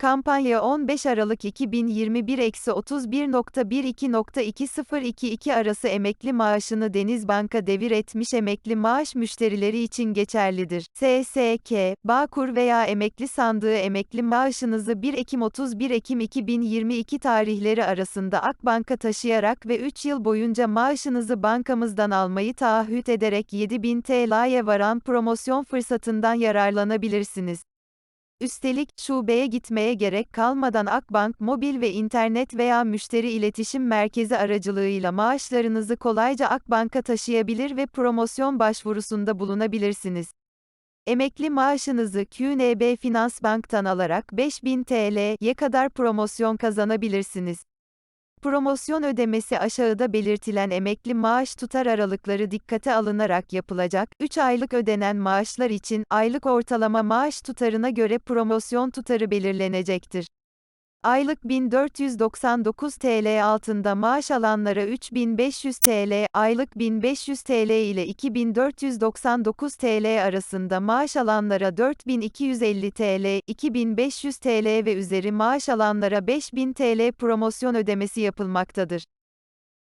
Kampanya 15 Aralık 2021-31.12.2022 arası emekli maaşını Denizbank'a devir etmiş emekli maaş müşterileri için geçerlidir. SSK, Bağkur veya emekli sandığı emekli maaşınızı 1 Ekim-31 Ekim 2022 tarihleri arasında Akbank'a taşıyarak ve 3 yıl boyunca maaşınızı bankamızdan almayı taahhüt ederek 7000 TL'ye varan promosyon fırsatından yararlanabilirsiniz. Üstelik, şubeye gitmeye gerek kalmadan Akbank mobil ve internet veya müşteri iletişim merkezi aracılığıyla maaşlarınızı kolayca Akbank'a taşıyabilir ve promosyon başvurusunda bulunabilirsiniz. Emekli maaşınızı QNB Finans Bank'tan alarak 5000 TL'ye kadar promosyon kazanabilirsiniz. Promosyon ödemesi aşağıda belirtilen emekli maaş tutar aralıkları dikkate alınarak yapılacak. 3 aylık ödenen maaşlar için aylık ortalama maaş tutarına göre promosyon tutarı belirlenecektir. Aylık 1499 TL altında maaş alanlara 3500 TL, aylık 1500 TL ile 2499 TL arasında maaş alanlara 4250 TL, 2500 TL ve üzeri maaş alanlara 5000 TL promosyon ödemesi yapılmaktadır.